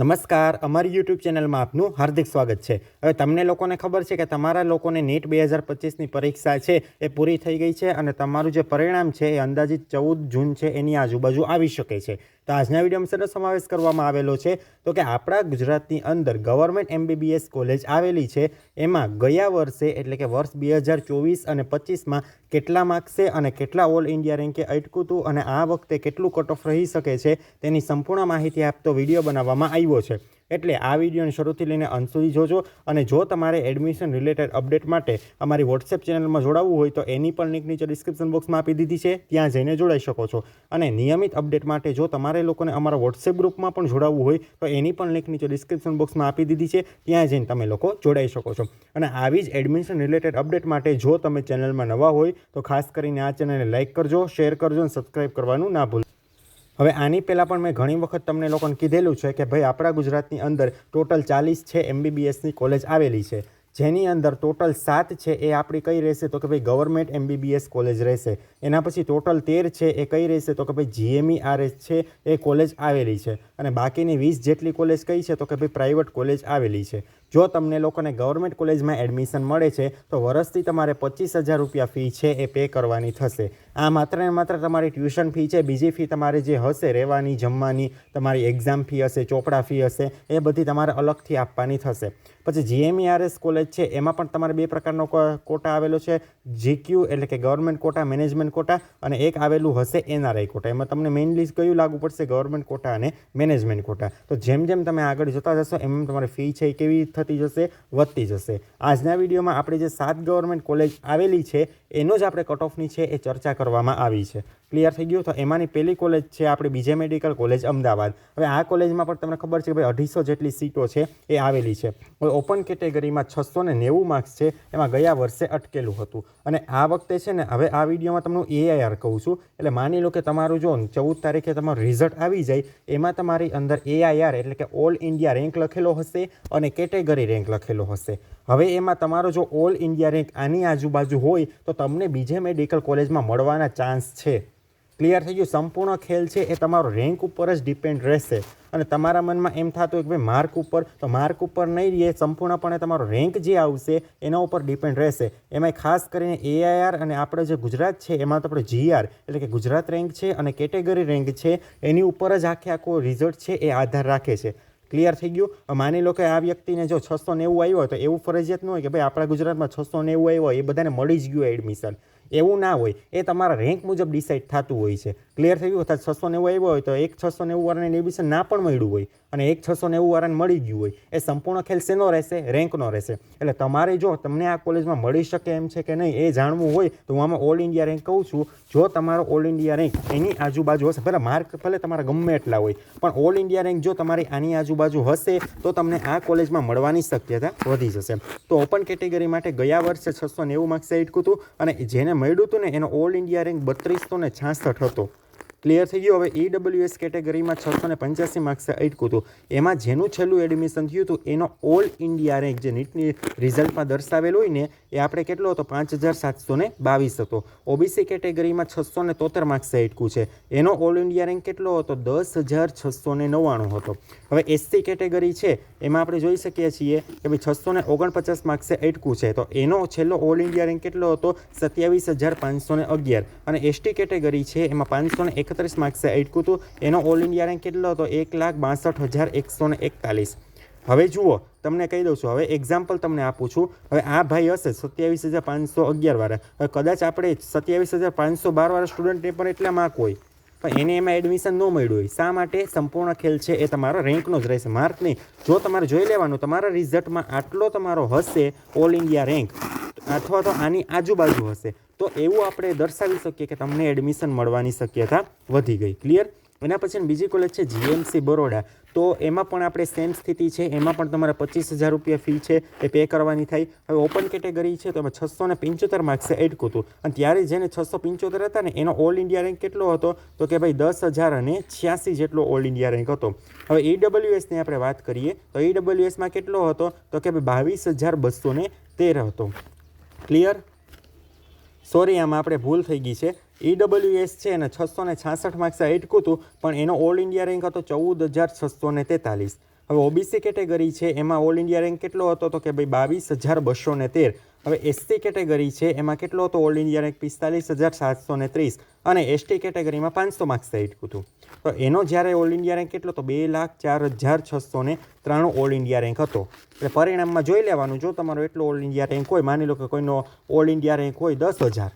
નમસ્કાર, અમારી યુટ્યુબ ચેનલમાં આપનું હાર્દિક સ્વાગત છે. હવે તમને લોકોને ખબર છે કે તમારા લોકોને નીટ બે હજાર પચીસની પરીક્ષા છે, એ પૂરી થઈ ગઈ છે અને તમારું જે પરિણામ છે એ અંદાજિત ચૌદ જૂન છે એની આજુબાજુ આવી શકે છે. તો આજના વિડીયોમાં સરસ સમાવેશ કરવામાં આવેલો છે તો કે આપણા ગુજરાતની અંદર ગવર્મેન્ટ એમબીબીએસ કોલેજ આવેલી છે, એમાં ગયા વર્ષે એટલે કે વર્ષ બે હજાર ચોવીસ અને પચીસમાં કેટલા માર્ક્સે અને કેટલા ઓલ ઇન્ડિયા રેન્કે અટકું હતું અને આ વખતે કેટલું કટ ઓફ રહી શકે છે તેની સંપૂર્ણ માહિતી આપતો વીડિયો બનાવવામાં આવ્યો છે. એટલે આ વિડીયોને શરૂથી લઈને અંત સુધી જોજો અને જો તમારે એડમિશન રિલેટેડ અપડેટ માટે અમારી વોટ્સએપ ચેનલમાં જોડાવવું હોય તો એની પણ લિંક નીચે ડિસ્ક્રિપ્શન બોક્સમાં આપી દીધી છે. ત્યાં જઈને જોડાઈ શકો છો. અને નિયમિત અપડેટ માટે જો તમારે લોકોને અમારા વોટ્સએપ ગ્રુપમાં પણ જોડાવવું હોય તો એની પણ લિંક નીચે ડિસ્ક્રિપ્શન બોક્સમાં આપી દીધી છે. ત્યાં જઈને તમે લોકો જોડાઈ શકો છો. અને આવી જ એડમિશન રિલેટેડ અપડેટ માટે જો તમે ચેનલમાં નવા હોય તો ખાસ કરીને આ ચેનલને લાઇક કરજો, શેર કરજો અને સબસ્ક્રાઇબ કરવાનું ના ભૂલ. હવે આની પહેલાં પણ મેં ઘણી વખત તમને લોકોને કીધેલું છે કે ભાઈ આપણા ગુજરાતની અંદર ટોટલ ચાલીસ છે એમબીબીએસની કોલેજ આવેલી છે. જેની અંદર ટોટલ સાત છે એ આપણી કઈ રહેશે? તો કે ભાઈ ગવર્મેન્ટ એમબીબીએસ કોલેજ રહેશે. એના પછી ટોટલ તેર છે એ કઈ રહેશે? તો કે ભાઈ જીએમઈ આરએસ છે એ કોલેજ આવેલી છે. અને બાકીની વીસ જેટલી કોલેજ કઈ છે? તો કે ભાઈ પ્રાઇવેટ કોલેજ આવેલી છે. જો તમને લોકોને ગવર્મેન્ટ કોલેજમાં એડમિશન મળે છે, તો વર્ષથી તમારે પચીસ હજાર રૂપિયા ફી છે એ પે કરવાની થશે. આ માત્ર ને માત્ર તમારી ટ્યુશન ફી છે, બીજી ફી તમારે જે હશે, રહેવાની, જમવાની, તમારી એક્ઝામ ફી હશે, ચોપડા ફી હશે, એ બધી તમારે અલગથી આપવાની થશે. પછી જીએમઈઆરએસ કોલેજ છે, એમાં પણ તમારે બે પ્રકારનો કોટા આવેલો છે. જીક્યુ એટલે કે ગવર્મેન્ટ કોટા, મેનેજમેન્ટ કોટા અને એક આવેલું હશે એનઆરઆઈ કોટા. એમાં તમને મેઇનલી કયું લાગુ પડશે? ગવર્મેન્ટ કોટા અને મેનેજમેન્ટ કોટા. તો જેમ જેમ તમે આગળ જતા જશો, એમ એમ તમારી ફી છે એ કેવી થતી જશે? વધતી જશે. આજના વિડીયોમાં આપણે જે સાત ગવર્મેન્ટ કોલેજ આવેલી છે, એનો જ આપણે કટ ઓફની છે એ ચર્ચા કરવામાં આવી છે. ક્લિયર થઈ ગયું? તો એમાંની પહેલી કોલેજ છે આપણી બીજે મેડિકલ કોલેજ, અમદાવાદ. હવે આ કોલેજમાં પણ તમને ખબર છે કે ભાઈ અઢીસો જેટલી સીટો છે એ આવેલી છે. હવે ઓપન કેટેગરીમાં છસો ને નેવું માર્ક્સ છે, એમાં ગયા વર્ષે અટકેલું હતું. અને આ વખતે છે ને, હવે આ વિડીયોમાં તમને એઆઈઆર કહું છું. એટલે માની લો કે તમારું જો ચૌદ તારીખે તમારું રિઝલ્ટ આવી જાય, એમાં તમારી અંદર એઆઈઆર એટલે કે ઓલ ઇન્ડિયા રેન્ક લખેલો હશે અને કેટેગરી રેન્ક લખેલો હશે. હવે એમાં તમારો જો ઓલ ઇન્ડિયા રેન્ક આની આજુબાજુ હોય, તો તમને બીજે મેડિકલ કોલેજમાં મળવાના ચાન્સ છે. ક્લિયર થઈ ગયું. સંપૂર્ણ ખેલ છે એ તમારો રેન્ક ઉપર જ ડિપેન્ડ રહેશે. અને તમારા મનમાં એમ થતું કે ભાઈ માર્ક ઉપર, તો માર્ક ઉપર નહીં રહે સંપૂર્ણપણે તમારો રેન્ક જે આવશે એના ઉપર ડિપેન્ડ રહેશે. એમાં ખાસ કરીને એઆઈઆર અને આપણે જે ગુજરાત છે, એમાં તો આપણે જીઆર એટલે કે ગુજરાત રેન્ક છે અને કેટેગરી રેન્ક છે, એની ઉપર જ આખે આખો રિઝલ્ટ છે એ આધાર રાખે છે. ક્લિયર થઈ ગયું? માની લો કે આ વ્યક્તિને જો છસો નેવું આવ્યો હોય તો એવું ફરજિયાત ન હોય કે ભાઈ આપણા ગુજરાતમાં છસો નેવું આવ્યો હોય, એ બધાને મળી જ ગયું એડમિશન એવું ના હોય. એ તમારા રેન્ક મુજબ ડિસાઇડ થતું હોય છે. ક્લિયર થઈ ગયું? છસો નેવું આવ્યો હોય તો એક છસો નેવું વાળાને એડમિશન ના પણ મળ્યું હોય. અને એક છસો નેવું વાળાને મળી ગયું હોય. એ સંપૂર્ણ ખેલ શેનો રહેશે? રેન્કનો રહેશે. એટલે તમારે જો તમને આ કોલેજમાં મળી શકે એમ છે કે નહીં, એ જાણવું હોય, તો હું આમાં ઓલ ઇન્ડિયા રેન્ક કહું છું. જો તમારો ઓલ ઇન્ડિયા રેન્ક એની આજુબાજુ હશે, ભલે માર્ક ભલે તમારા ગમે એટલા હોય, પણ ઓલ ઇન્ડિયા રેન્ક જો તમારી આની આજુબાજુ હશે, તો તમને આ કોલેજમાં મળવાની શક્યતા વધી જશે. તો ઓપન કેટેગરી માટે ગયા વર્ષે છસો નેવું માર્ક્સે અટકું હતું, અને જેને મળ્યું હતું ને, એનો ઓલ ઇન્ડિયા રેન્ક બત્રીસો ને છાસઠ હતો. ક્લિયર થઈ ગયું. હવે ઈડબ્લ્યુએસ કેટેગરીમાં છસો ને પંચ્યાસી માર્ક્સે અટકું હતું. એમાં જેનું છેલ્લું એડમિશન થયું હતું, એનો ઓલ ઇન્ડિયા રેન્ક જે નીટની રિઝલ્ટમાં દર્શાવેલું હોય ને, એ આપણે કેટલો હતો? પાંચ હજાર સાતસો ને બાવીસ હતો. ઓબીસી કેટેગરીમાં છસો ને તોતેર માર્ક્સે અટકું છે. એનો ઓલ ઇન્ડિયા રેન્ક કેટલો હતો? દસ હજાર છસો ને નવ્વાણું હતો. હવે એસસી કેટેગરી છે, એમાં આપણે જોઈ શકીએ છીએ કે ભાઈ છસો ને ઓગણપચાસ માર્ક્સે અટકું છે. તો એનો છેલ્લો ઓલ ઇન્ડિયા રેન્ક કેટલો હતો? સત્યાવીસ હજાર પાંચસો ને અગિયાર. અને એસટી કેટેગરી છે, એમાં પાંચસો ને એકત્રીસ માર્ક્સે અટક્યું હતું. એનો ઓલ ઇન્ડિયા રેન્ક કેટલો હતો? એક લાખ બાસઠ હજાર એકસો ને એકતાલીસ. હવે જુઓ, તમને કહી દઉં છું, હવે એક્ઝામ્પલ તમને આપું છું. હવે આ ભાઈ હશે સત્યાવીસ હજાર પાંચસો અગિયાર વાળા. હવે કદાચ આપણે સત્યાવીસ હજાર પાંચસો બાર વાળા સ્ટુડન્ટને પણ એટલા માર્ક હોય. પણ એને એમાં એડમિશન ન મળ્યું હોય. શા માટે? સંપૂર્ણ ખેલ છે એ તમારો રેન્કનો જ રહેશે. માર્ક નહીં. જો તમારે જોઈ લેવાનું, તમારા રિઝલ્ટમાં આટલો તમારો હશે ઓલ ઇન્ડિયા રેન્ક અથવા તો આની આજુબાજુ હશે. તો એવું આપણે દર્શાવી શકીએ કે તમને એડમિશન મળવાની શક્યતા વધી ગઈ. ક્લિયર એના પછી બીજી કોલેજ છે જીએમસી બરોડા. તો એમાં પણ આપણે સેમ સ્થિતિ છે. એમાં પણ તમારે પચીસ હજાર રૂપિયા ફી છે એ પે કરવાની થાય. હવે ઓપન કેટેગરી છે તો એમાં છસો ને પંચોતેર માર્ક્સે એડકું હતું અને ત્યારે જેને છસો પંચોતેર હતા ને એનો ઓલ ઇન્ડિયા રેન્ક કેટલો હતો? તો કે ભાઈ દસ હજાર અને છ્યાસી જેટલો ઓલ ઇન્ડિયા રેન્ક હતો. હવે ઈડબ્લ્યુએસની આપણે વાત કરીએ તો ઈડબ્લ્યુએસમાં કેટલો હતો? તો કે ભાઈ બાવીસ હજાર બસો તેર હતો. ક્લિયર સોરી, આમાં આપણે ભૂલ થઈ ગઈ છે. ઈડબ્લ્યુએસ છે અને છસો ને છાસઠ માર્ક્સે અટકું હતું પણ એનો ઓલ ઇન્ડિયા રેન્ક હતો ચૌદ હજાર છસો ને તેતાલીસ. હવે ઓબીસી કેટેગરી છે, એમાં ઓલ ઇન્ડિયા રેન્ક કેટલો હતો તો કે ભાઈ બાવીસ હજાર બસો ને તેર. હવે એસટી કેટેગરી છે, એમાં કેટલો હતો? ઓલ ઇન્ડિયા રેન્ક પિસ્તાલીસ હજાર સાતસો ને ત્રીસ અને એસટી કેટેગરીમાં પાંચસો માર્ક્સ થઈ હતું. તો એનો જ્યારે ઓલ ઇન્ડિયા રેન્ક કેટલો તો બે લાખ ચાર હજાર છસો ને ત્રાણું ઓલ ઇન્ડિયા રેન્ક હતો. એટલે પરિણામમાં જોઈ લેવાનું, જો તમારો એટલો ઓલ ઇન્ડિયા રેન્ક હોય, માની લો કે કોઈનો ઓલ ઇન્ડિયા રેન્ક હોય દસ હજાર,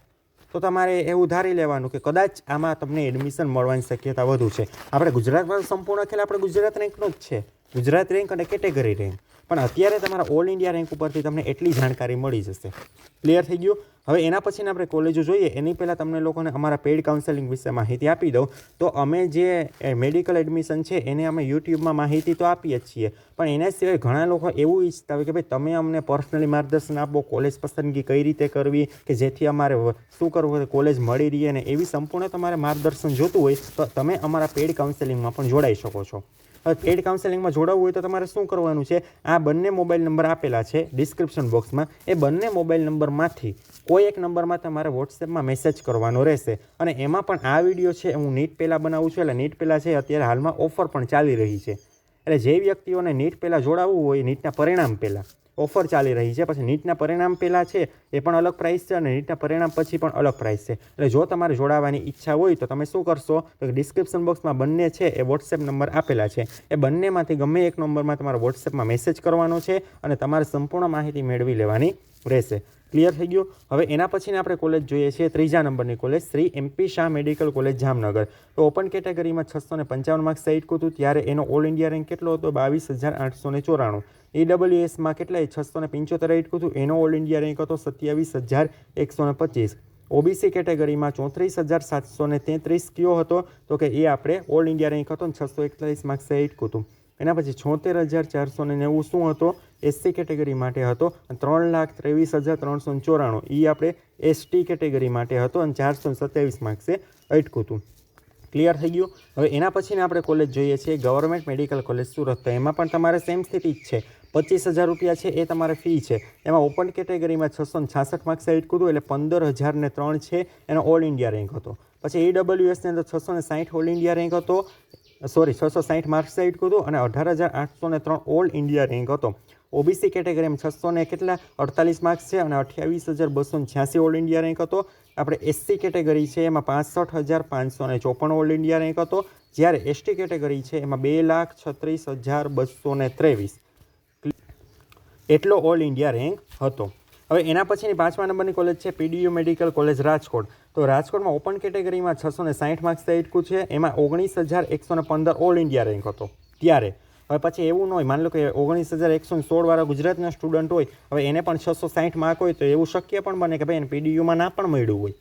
તો તમારે એવું ધારી લેવાનું કે કદાચ આમાં તમને એડમિશન મળવાની શક્યતા વધુ છે. આપણે ગુજરાતમાં સંપૂર્ણ ખેલ, આપણે ગુજરાત રેન્કનો જ છે. ગુજરાત રેન્ક અને કેટેગરી રેન્ક. પણ અત્યારે તમારા ઓલ ઇન્ડિયા રેન્ક ઉપરથી તમને એટલી જાણકારી મળી જશે. ક્લિયર થઈ ગયું? હવે એના પછીને આપણે કોલેજો જોઈએ. એની પહેલાં તમને લોકોને અમારા પેઇડ કાઉન્સેલિંગ વિશે માહિતી આપી દઉં. તો અમે જે મેડિકલ એડમિશન છે, એને અમે યુટ્યુબમાં માહિતી તો આપીએ જ છીએ. પણ એના સિવાય ઘણા લોકો એવું ઈચ્છતા હોય કે ભાઈ, તમે અમને પર્સનલી માર્ગદર્શન આપો કોલેજ પસંદગી કઈ રીતે કરવી, કે જેથી અમારે શું કરવું હોય કોલેજ મળી રહીએ અને એવી સંપૂર્ણ તમારે માર્ગદર્શન જોતું હોય, તો તમે અમારા પેઇડ કાઉન્સેલિંગમાં પણ જોડાઈ શકો છો. પેડ કાઉન્સેલિંગમાં જોડાવવું હોય તો તમારે શું કરવાનું છે? આ બંને મોબાઈલ નંબર આપેલા છે ડિસ્ક્રિપ્શન બોક્સમાં એ બંને મોબાઈલ નંબરમાંથી કોઈ એક નંબરમાં તમારે વોટ્સએપમાં મેસેજ કરવાનો રહેશે. અને એમાં પણ આ વીડિયો છે, હું નીટ પહેલાં બનાવું છું. એટલે નીટ પહેલાં છે, અત્યારે હાલમાં ઓફર પણ ચાલી રહી છે. એટલે જે વ્યક્તિઓને નીટ પહેલાં જોડાવવું હોય નીટના પરિણામ પહેલાં. ઓફર ચાલી રહી છે, પછી નીટના પરિણામ પહેલાં છે એ પણ અલગ પ્રાઇસ છે અને નીટના પરિણામ પછી પણ અલગ પ્રાઇસ છે. એટલે જો તમારે જોડાવાની ઈચ્છા હોય તો તમે શું કરશો? તો ડિસ્ક્રિપ્શન બોક્સમાં બંને છે એ વોટ્સએપ નંબર આપેલા છે. એ બંનેમાંથી ગમે એક નંબરમાં તમારે વોટ્સએપમાં મેસેજ કરવાનો છે અને તમારે સંપૂર્ણ માહિતી મેળવી લેવાની રહેશે. ક્લિયર થઈ ગયું. હવે એના પછીને આપણે કોલેજ જોઈએ છીએ ત્રીજા નંબરની college Shri MP Shah medical college Jamnagar. તો ઓપન કેટેગરીમાં છસો ને પંચાવન માર્ક્સ સાઈડ હતું, ત્યારે એનો ઓલ ઇન્ડિયા રેન્ક કેટલો હતો? બાવીસ હજાર આઠસો ને ચોરાણું. ઈડબ્લ્યુએસમાં કેટલાય છસો ને પંચોતેર રાઈટ હતું? એનો ઓલ ઇન્ડિયા રેન્ક હતો સત્યાવીસ હજાર એકસો ને પચીસ. ઓબીસી કેટેગરીમાં ચોત્રીસ હજાર સાતસો ને તેત્રીસ કયો હતો? તો કે એ આપણે ઓલ ઇન્ડિયા રેન્ક હતો ને છસો એકતાલીસ માર્ક્સ સાઈડ હતું. એના પછી છોતેર હજાર ચારસો ને નેવું શું હતો? એસસી કેટેગરી માટે હતો અને ત્રણ લાખ ત્રેવીસ હજાર ત્રણસો ચોરાણું. એ આપણે એસટી કેટેગરી માટે હતો અને ચારસો સત્યાવીસ માર્ક્સે અટકું હતું. ક્લિયર થઈ ગયું? હવે એના પછીને આપણે કોલેજ જોઈએ છીએ. Government medical college Surat. તો એમાં પણ તમારે સેમ સ્થિતિ જ છે. પચીસ હજાર રૂપિયા છે, એ તમારે ફી છે. એમાં ઓપન કેટેગરીમાં છસો છાસઠ માર્ક્સ સાઈડ હતું, એટલે પંદર હજાર ને ત્રણ છે એનો ઓલ ઇન્ડિયા રેન્ક હતો. પછી ઈડબ્લ્યુએસની અંદર છસો ને સાઠ ઓલ ઇન્ડિયા રેન્ક હતો. સોરી, છસો સાઠ માર્ક્સ સાઈડ હતું અને અઢાર હજાર આઠસો ને ત્રણ ઓલ ઇન્ડિયા રેન્ક હતો. ઓબીસી કેટેગરીમાં છસો ને કેટલા? અડતાલીસ માર્ક્સ છે અને અઠ્યાવીસ હજાર બસો છ્યાસી ઓલ ઇન્ડિયા રેન્ક હતો. આપણે એસસી કેટેગરી છે, એમાં પાસઠ હજાર પાંચસો ને ચોપન ઓલ ઇન્ડિયા રેન્ક હતો. જ્યારે એસટી કેટેગરી છે, એમાં બે લાખ છત્રીસ હજાર બસો ને ત્રેવીસ. એટલો ઓલ ઇન્ડિયા રેન્ક હતો. હવે એના પછીની પાંચમા નંબરની કોલેજ છે પીડીયુ મેડિકલ કોલેજ રાજકોટ. તો રાજકોટમાં ઓપન કેટેગરીમાં છસો ને સાઠ માર્ક્સ સાઈટકું છે. એમાં ઓગણીસ હજાર એકસો ને પંદર ઓલ ઇન્ડિયા રેન્ક હતો. ત્યારે હવે પછી એવું ન હોય. માની લો કે ઓગણીસ હજાર એકસો ને સોળવાળા ગુજરાતના સ્ટુડન્ટ હોય, હવે એને પણ છસો સાઠ માર્ક હોય તો એવું શક્ય પણ બને કે ભાઈ એને પીડીયુમાં ના પણ મળ્યું હોય.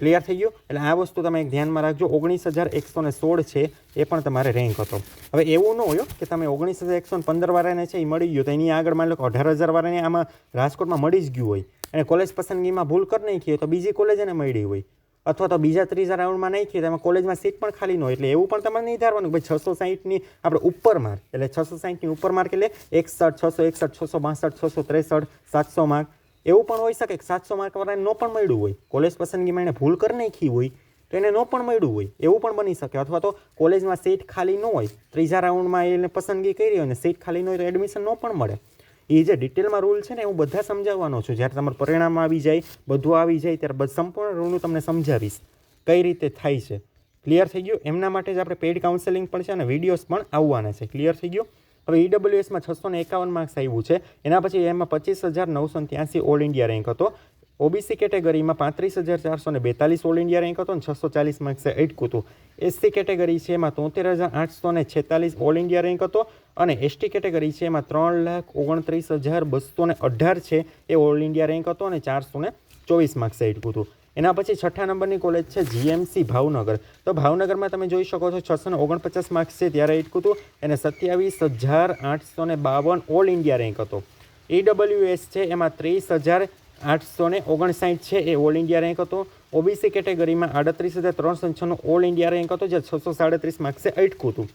ક્લિયર થઈ ગયું? એટલે આ વસ્તુ તમે એક ધ્યાનમાં રાખજો. ઓગણીસ હજાર એકસો ને સોળ છે, એ પણ તમારે રેન્ક હતો. હવે એવું ન હોય કે તમે ઓગણીસ હજાર એકસો ને પંદર વાળાને છે એ મળી ગયું તો એની આગળ માની લો કે અઢાર હજાર વાળાને આમાં રાજકોટમાં મળી જ ગયું હોય. અને કોલેજ પસંદગીમાં ભૂલ કરી નાખીએ તો બીજી કોલેજ એને મળી હોય. અથવા તો બીજા ત્રીજા રાઉન્ડમાં નાખીએ તો એમાં કોલેજમાં સીટ પણ ખાલી ન હોય. એટલે એવું પણ તમારે નહીં ધારવાનું ભાઈ છસો સાહીઠની આપણે ઉપર માર્ક એટલે છસો સાહીઠની ઉપર માર્ક એટલે એકસઠ, છસો એકસઠ, છસો બાસઠ, છસો ત્રેસઠ, સાતસો માર્ક એવું પણ હોઈ શકે કે સાતસો માર્કવાળાને ન પણ મળ્યું હોય. કોલેજ પસંદગીમાં એને ભૂલ કરી નાખી હોય તો એને ન પણ મળ્યું હોય. એવું પણ બની શકે. અથવા તો કોલેજમાં સીટ ખાલી ન હોય. ત્રીજા રાઉન્ડમાં એને પસંદગી કરી હોય અને સીટ ખાલી ન હોય તો એડમિશન ન પણ મળે. એ જે ડિટેલમાં રૂલ છે ને હું બધા સમજાવવાનો છું. જ્યારે તમારું પરિણામ આવી જાય, બધું આવી જાય ત્યારે બધ સંપૂર્ણ રૂલ હું તમને સમજાવીશ. કઈ રીતે થાય છે? ક્લિયર થઈ ગયું? એમના માટે જ આપણે પેઇડ કાઉન્સેલિંગ પણ છે અને વિડીયોઝ પણ આવવાના છે. ક્લિયર થઈ ગયું? હવે ઈડબ્લ્યુએસમાં છસો ને એકાવન માર્ક્સ આવ્યું છે. એના પછી એમાં પચીસ હજાર નવસો ત્યાંસી ઓલ ઇન્ડિયા રેન્ક હતો. ઓબીસી કેટેગરીમાં પાંત્રીસ હજાર ચારસો ને બેતાલીસ ઓલ ઇન્ડિયા રેન્ક હતો અને છસો ચાલીસ માર્ક્સે એટકું હતું. એસસી કેટેગરી છે એમાં તોતેર હજાર આઠસો ને છેતાલીસ ઓલ ઇન્ડિયા રેન્ક હતો અને એસટી કેટેગરી છે એમાં ત્રણ લાખ ઓગણત્રીસ હજાર બસો ને અઢાર છે એ ઓલ ઇન્ડિયા રેન્ક હતો અને ચારસો ને ચોવીસ માર્ક્સે એટકું હતું. એના પછી છઠ્ઠા નંબરની કોલેજ છે જીએમસી ભાવનગર. તો ભાવનગરમાં તમે જોઈ શકો છો છસો ને ઓગણપચાસ માર્ક્સ છે ત્યારે એટકું હતું એને સત્યાવીસ હજાર આઠસો ને બાવન ઓલ ઇન્ડિયા રેન્ક હતો. ઈડબલ્યુએસ છે એમાં ત્રીસ હજાર આઠસો ને ઓગણસાઠ છે, એ ઓલ ઇન્ડિયા રેન્ક હતો. ઓબીસી કેટેગરીમાં આડત્રીસ હજાર ત્રણસો છન્નું ઓલ ઇન્ડિયા રેન્ક હતો જે છસો સાડત્રીસ માર્ક્સે અટકું હતું.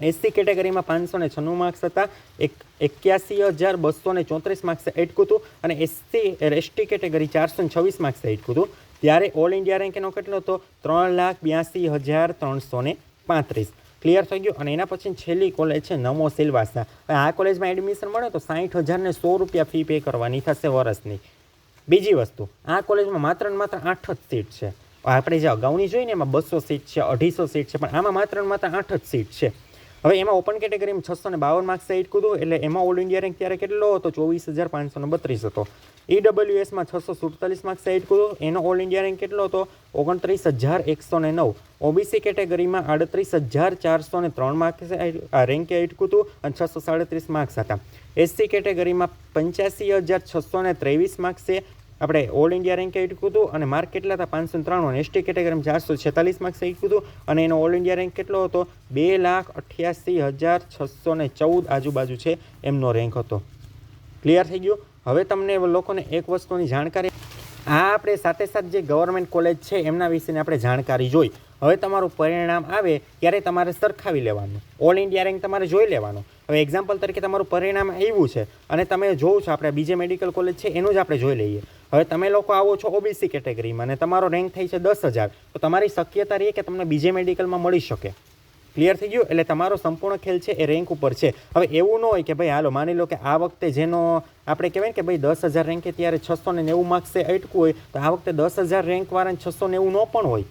એસસી કેટેગરીમાં પાંચસો ને છન્નું માર્ક્સ હતા, એક એક્યાસી હજાર બસો ને ચોત્રીસ માર્ક્સે એટકું હતું, અને એસસી એસટી કેટેગરી ચારસો ને છવ્વીસ માર્ક્સે એટકું હતું. ત્યારે ઓલ ઇન્ડિયા રેન્ક એનો કેટલો હતો? ત્રણ લાખ બ્યાસી હજાર ત્રણસો ને પાંત્રીસ. ક્લિયર થઈ ગયું? અને એના પછી છેલ્લી કોલેજ છે, નમો સિલવાસા આ કોલેજમાં એડમિશન મળે તો સાઠ હજારને સો રૂપિયા ફી પે કરવાની થશે વર્ષની. બીજી વસ્તુ, આ કોલેજમાં માત્ર ને માત્ર આઠ જ સીટ છે. આપણે જે અગાઉની જોઈને એમાં બસો સીટ છે, અઢીસો સીટ છે, પણ આમાં માત્ર ને માત્ર આઠ જ સીટ છે. હવે એમાં ઓપન કેટેગરીમાં છસો ને બાવન માર્ક્સ એટ કૂદું, એટલે એમાં ઓલ ઇન્ડિયા રેન્ક ત્યારે કેટલો હતો? ચોવીસ હજાર પાંચસો ને બત્રીસ હતો. ઈડબ્લ્યુએસમાં છસો સુડતાલીસ માર્ક્સ એટ કૂદું, એનો ઓલ ઇન્ડિયા રેન્ક કેટલો હતો? ઓગણત્રીસ હજાર એકસો ને નવ. ઓબીસી કેટેગરીમાં આડત્રીસ હજાર ચારસો ને ત્રણ માર્ક્સ રેન્કે એટ કૂદું, અને છસો સાડત્રીસ માર્ક્સ હતા. એસસી કેટેગરીમાં પંચ્યાસી હજાર છસો ને ત્રેવીસ માર્ક્સ આપણે ઓલ ઇન્ડિયા રેન્ક એટ કૂદું અને માર્ક કેટલા હતા? પાંચસો ત્રાણું. અને એસટી કેટેગરીમાં ચારસો છેતાલીસ માર્ક્સ એટ કૂદું અને એનો ઓલ ઇન્ડિયા રેન્ક કેટલો હતો? બે લાખ અઠ્યાસી હજાર છસો ને ચૌદ આજુબાજુ છે એમનો રેન્ક હતો. ક્લિયર થઈ ગયું? હવે તમને લોકોને એક વસ્તુની જાણકારી આ આપણે સાથે સાથે જે ગવર્મેન્ટ કોલેજ છે એમના વિશેની આપણે જાણકારી જોઈ. હવે તમારું પરિણામ આવે ત્યારે તમારે સરખાવી લેવાનું. ઓલ ઇન્ડિયા રેન્ક તમારે જોઈ લેવાનું. હવે એક્ઝામ્પલ તરીકે તમારું પરિણામ આવ્યું છે અને તમે જોવો છો આપણે બીજે મેડિકલ કોલેજ છે, એનું જ આપણે જોઈ લઈએ. હવે તમે લોકો આવો છો ઓબીસી કેટેગરીમાં અને તમારો રેન્ક થઈ છે દસ હજાર. તો તમારી શક્યતા રહી કે તમને બીજે મેડિકલમાં મળી શકે. ક્લિયર થઈ ગયું? એટલે તમારો સંપૂર્ણ ખેલ છે એ રેન્ક ઉપર છે. હવે એવું ન હોય કે ભાઈ, હાલો, માની લો કે આ વખતે જેનો આપણે કહેવાય ને કે ભાઈ દસ હજાર રેન્કે ત્યારે છસો ને નેવું માર્ક્સે અટકું હોય, તો આ વખતે દસ હજાર રેન્કવાળાને છસો નેવું ન પણ હોય.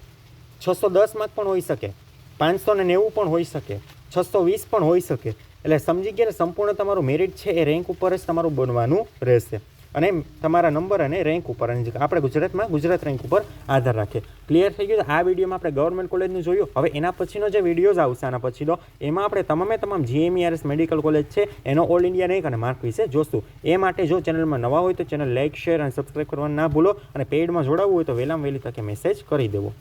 છસો દસ માર્ક પણ હોઈ શકે. પાંચસો ને નેવું પણ હોઈ શકે. છસો વીસ પણ હોઈ શકે. એટલે સમજી ગયા સંપૂર્ણ તમારું મેરિટ છે એ રેન્ક ઉપર જ તમારું બનવાનું રહેશે. અને તમારા નંબર અને રેન્ક ઉપર આપણે ગુજરાતમાં ગુજરાત રેન્ક ઉપર આધાર રાખીએ. ક્લિયર થઈ ગયું આ વિડીયોમાં આપણે ગવર્મેન્ટ કોલેજનું જોયું. હવે એના પછીનો જે વિડીયોઝ આવશે આના પછીનો એમાં આપણે તમામે તમામ જીએમઈઆરએસ મેડિકલ કોલેજ છે, એનો ઓલ ઇન્ડિયા રેન્ક અને માર્ક વિશે જોશું. એ માટે જો ચેનલમાં નવા હોય તો ચેનલ લાઇક શેર અને સબસ્ક્રાઈબ કરવાનું ના ભૂલો. અને પેઇડમાં જોડાવવું હોય તો વહેલામાં વહેલી તકે મેસેજ કરી દેવો.